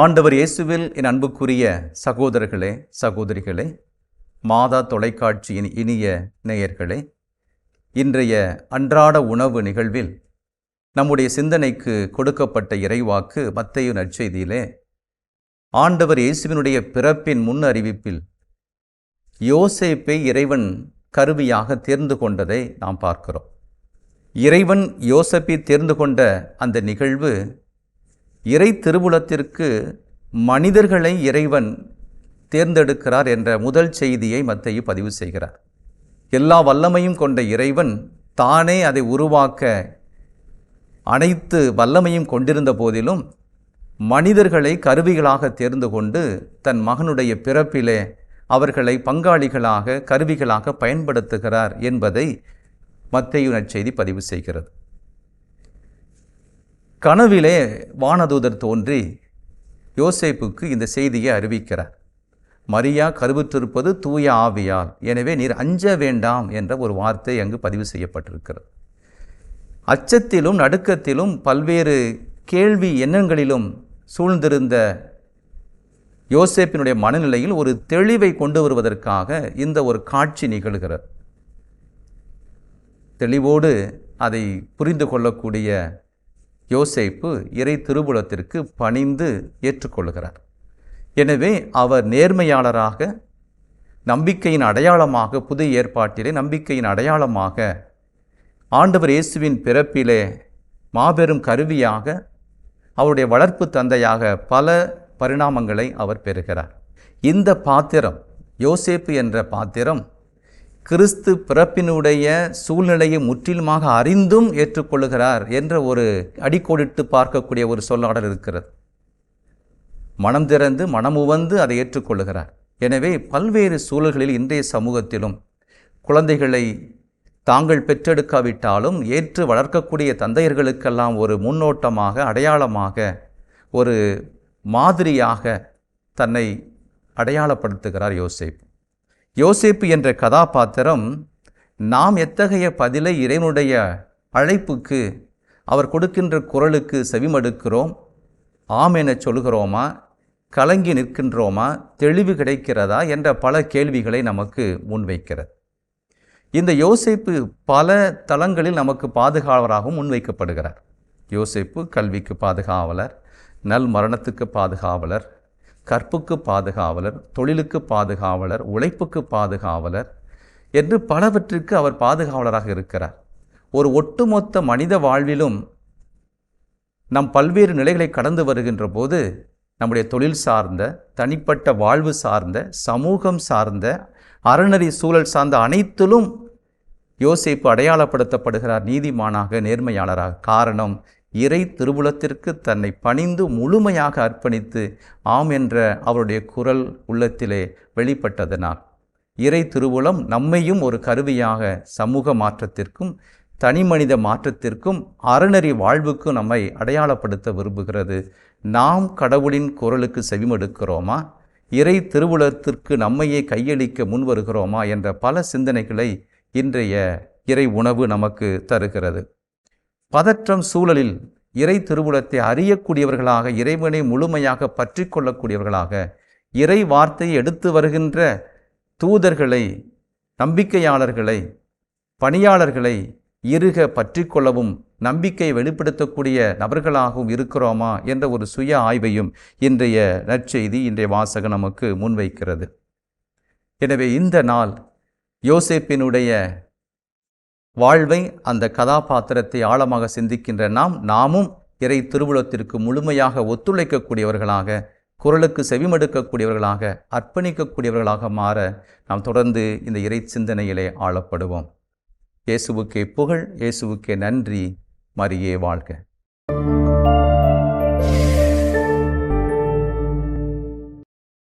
ஆண்டவர் இயேசுவில் என் அன்புக்குரிய சகோதரர்களே சகோதரிகளே மாதா தொலைக்காட்சியின் இனிய நேயர்களே இன்றைய அன்றாட உணவு நிகழ்வில் நம்முடைய சிந்தனைக்கு கொடுக்கப்பட்ட இறைவாக்கு மத்தையு நற்செய்தியிலே ஆண்டவர் இயேசுவினுடைய பிறப்பின் முன் அறிவிப்பில் யோசேப்பை இறைவன் கருவியாக தேர்ந்து கொண்டதை நாம் பார்க்கிறோம். இறைவன் யோசப்பை தேர்ந்து கொண்ட அந்த நிகழ்வு இறை திருவுளத்திற்கு மனிதர்களை இறைவன் தேர்ந்தெடுக்கிறார் என்ற முதல் செய்தியை மத்தையு பதிவு செய்கிறார். எல்லா வல்லமையும் கொண்ட இறைவன் தானே அதை உருவாக்க அனைத்து வல்லமையும் கொண்டிருந்த போதிலும் மனிதர்களை கருவிகளாக தேர்ந்து கொண்டு தன் மகனுடைய பிறப்பிலே அவர்களை பங்காளிகளாக கருவிகளாக பயன்படுத்துகிறார் என்பதை மத்தையு செய்தி பதிவு செய்கிறது. கனவிலே வானதூதர் தோன்றி யோசேப்புக்கு இந்த செய்தியை அறிவிக்கிறார். மரியா கருவுற்றிருப்பது தூய ஆவியால் எனவே நீர் அஞ்ச வேண்டாம் என்ற ஒரு வார்த்தை அங்கு பதிவு செய்யப்பட்டிருக்கிறது. அச்சத்திலும் நடுக்கத்திலும் பல்வேறு கேள்வி எண்ணங்களிலும் சூழ்ந்திருந்த யோசேப்பினுடைய மனநிலையில் ஒரு தெளிவை கொண்டு வருவதற்காக இந்த ஒரு காட்சி நிகழ்கிறது. தெளிவோடு அதை புரிந்து கொள்ளக்கூடிய யோசேப்பு இறை திருபுலத்திற்கு பணிந்து ஏற்றுக்கொள்கிறார். எனவே அவர் நேர்மையாளராக நம்பிக்கையின் அடையாளமாக புது ஏற்பாட்டிலே நம்பிக்கையின் அடையாளமாக ஆண்டவர் இயேசுவின் பிறப்பிலே மாபெரும் கருவியாக அவருடைய வளர்ப்பு தந்தையாக பல பரிணாமங்களை அவர் பெறுகிறார். இந்த பாத்திரம் யோசேப்பு என்ற பாத்திரம் கிறிஸ்து பிறப்பினுடைய சூழ்நிலையை முற்றிலுமாக அறிந்தும் ஏற்றுக்கொள்கிறார் என்ற ஒரு அடிக்கோடிட்டு பார்க்கக்கூடிய ஒரு சொல்லாடல் இருக்கிறது. மனம் திறந்து மனமுவந்து அதை ஏற்றுக்கொள்கிறார் எனவே பல்வேறு சூழல்களில் இன்றைய சமூகத்திலும் குழந்தைகளை தாங்கள் பெற்றெடுக்காவிட்டாலும் ஏற்று வளர்க்கக்கூடிய தந்தையர்களுக்கெல்லாம் ஒரு முன்னோட்டமாக அடையாளமாக ஒரு மாதிரியாக தன்னை அடையாளப்படுத்துகிறார் யோசிப்பு. யோசேப்பு என்ற கதாபாத்திரம் நாம் எத்தகைய பதிலை இறைவனுடைய அழைப்புக்கு அவர் கொடுக்கின்ற குரலுக்கு செவிமடுக்கிறோம்? ஆம் என சொல்கிறோமா கலங்கி நிற்கின்றோமா? தெளிவு கிடைக்கிறதா? என்ற பல கேள்விகளை நமக்கு முன்வைக்கிறது. இந்த யோசேப்பு பல தளங்களில் நமக்கு பாதுகாவலராகவும் முன்வைக்கப்படுகிறார். யோசேப்பு கல்விக்கு பாதுகாவலர் நல் மரணத்துக்கு பாதுகாவலர் கற்புக்கு பாதுகாவலர் தொழிலுக்கு பாதுகாவலர் உழைப்புக்கு பாதுகாவலர் என்று பலவற்றிற்கு அவர் பாதுகாவலராக இருக்கிறார். ஒரு ஒட்டுமொத்த மனித வாழ்விலும் நம் பல்வேறு நிலைகளை கடந்து வருகின்ற போது நம்முடைய தொழில் சார்ந்த தனிப்பட்ட வாழ்வு சார்ந்த சமூகம் சார்ந்த அறநெறி சூழல் சார்ந்த அனைத்திலும் யோசிப்பு அடையாளப்படுத்தப்படுகிறார் நீதிமானாக நேர்மையாளராக. காரணம் இறை திருவுளத்திற்கு தன்னை பணிந்து முழுமையாக அர்ப்பணித்து ஆம் என்ற அவருடைய குரல் உள்ளத்திலே வெளிப்பட்டதனால் இறை திருவுளம் நம்மையும் ஒரு கருவியாக சமூக மாற்றத்திற்கும் தனிமனித மாற்றத்திற்கும் அறநெறி வாழ்வுக்கும் நம்மை அடையாளப்படுத்த விரும்புகிறது. நாம் கடவுளின் குரலுக்கு செவிமடுக்கிறோமா? இறை திருவுளத்திற்கு நம்மையே கையளிக்க முன்வருகிறோமா என்ற பல சிந்தனைகளை இன்றைய இறை உணவு நமக்கு தருகிறது. பதற்றம் சூழலில் இறை திருவுளத்தை அறியக்கூடியவர்களாக இறைவனை முழுமையாக பற்றி கொள்ளக்கூடியவர்களாக இறை வார்த்தையை எடுத்து வருகின்ற தூதர்களை நம்பிக்கையாளர்களை பணியாளர்களை இருக பற்றி கொள்ளவும் நம்பிக்கையை வெளிப்படுத்தக்கூடிய நபர்களாகவும் இருக்கிறோமா என்ற ஒரு சுய ஆய்வையும் இன்றைய நற்செய்தி இன்றைய வாசகம் நமக்கு முன்வைக்கிறது. எனவே இந்த நாள் யோசேப்பினுடைய வாழ்வை அந்த கதாபாத்திரத்தை ஆழமாக சிந்திக்கின்ற நாம் நாமும் இறை திருவுளத்திற்கு முழுமையாக ஒத்துழைக்கக்கூடியவர்களாக குரலுக்கு செவிமடுக்கக்கூடியவர்களாக அர்ப்பணிக்கக்கூடியவர்களாக மாற நாம் தொடர்ந்து இந்த இறை சிந்தனையிலே ஆளப்படுவோம் இயேசுவுக்கே புகழ் இயேசுவுக்கே நன்றி. மரியே வாழ்க.